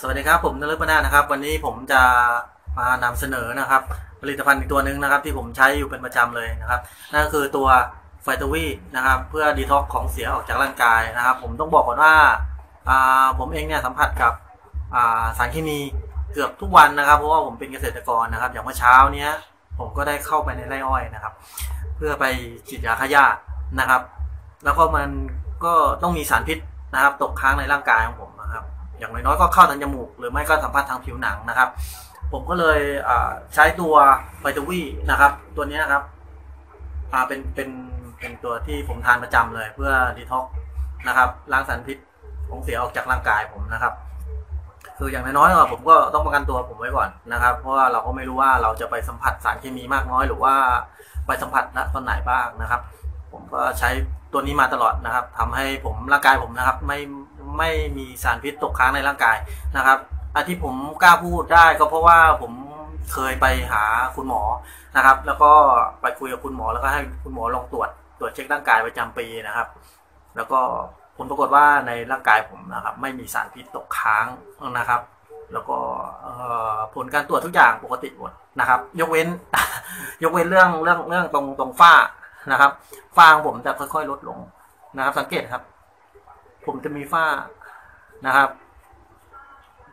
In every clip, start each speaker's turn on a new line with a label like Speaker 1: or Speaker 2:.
Speaker 1: สวัสดีครับผมนฤปนานะครับ วันนี้ผมจะมานำเสนอนะครับ ผลิตภัณฑ์อีกตัวหนึ่งนะครับ ที่ผมใช้อยู่เป็นประจำเลยนะครับ นั่นก็คือตัวไฟตวีนะครับ เพื่อดีท็อกของเสียออกจากร่างกายนะครับ ผมต้องบอกก่อนว่าผมเองเนี่ยสัมผัสกับสารเคมีเกือบทุกวันนะครับ เพราะว่าผมเป็นเกษตรกรนะครับ อย่างเมื่อเช้าเนี้ยผมก็ได้เข้าไปในไร่อ้อยนะครับ เพื่อไปฉีดยาฆ่าหญ้านะครับ แล้วก็มันก็ต้องมีสารพิษนะครับ ตกค้างในร่างกายของผมนะครับ อย่างน้อยๆก็เข้าทางจมูก หรือไม่ก็สัมผัสทางผิวหนังนะครับ ผมก็เลยใช้ตัวไวตาวีนะครับ ตัวนี้นะครับอ่าเป็นเป็นเป็นตัวที่ผมทานประจำเลยเพื่อดีท็อกนะครับล้างสารพิษของเสียออกจากร่างกายผมนะครับ คืออย่างน้อยๆก็ผมก็ต้องประกันตัวผมไว้ก่อนนะครับ เพราะว่าเราก็ไม่รู้ว่าเราจะไปสัมผัสสารเคมีมากน้อย หรือว่าไปสัมผัสณตอนไหนบ้างนะครับ ผมก็ใช้ตัวนี้มาตลอดนะครับทำให้ผมร่างกายผมนะครับ ไม่ ไม่มีสารพิษตกค้างในร่างกายนะครับอันที่ผมกล้าพูดได้ก็เพราะว่าผมเคยไปหาคุณหมอนะครับ แล้วก็ไปคุยกับคุณหมอแล้วก็ให้คุณหมอลองตรวจตรวจเช็คร่างกายประจำปีนะครับ แล้วก็ผลปรากฏว่าในร่างกายผมนะครับ ไม่มีสารพิษตกค้างนะครับ แล้วก็ผลการตรวจทุกอย่างปกติหมดนะครับ ยกเว้น ยกเว้นเรื่องเรื่องเรื่องตรงตรงฝ้านะครับฝ้าของผมจะค่อยๆลดลงนะครับ สังเกตครับ ผมจะมีฝ้านะครับ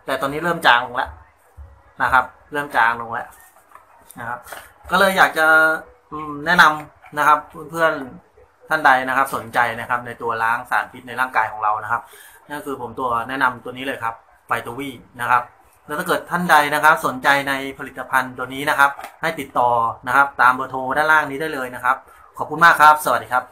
Speaker 1: แต่ตอนนี้เริ่มจางลงแล้วนะครับ เริ่มจางลงแล้วนะครับ ก็เลยอยากจะแนะนำนะครับเพื่อนๆท่านใดนะครับ สนใจนะครับ ในตัวล้างสารพิษในร่างกายของเรานะครับนั่นคือผมตัวแนะนำตัวนี้เลยครับไฟตัววีนะครับแล้วถ้าเกิดท่านใดนะครับ สนใจในผลิตภัณฑ์ตัวนี้นะครับ ให้ติดต่อนะครับ ตามเบอร์โทรด้านล่างนี้ได้เลยนะครับ ขอบคุณมากครับ สวัสดีครับ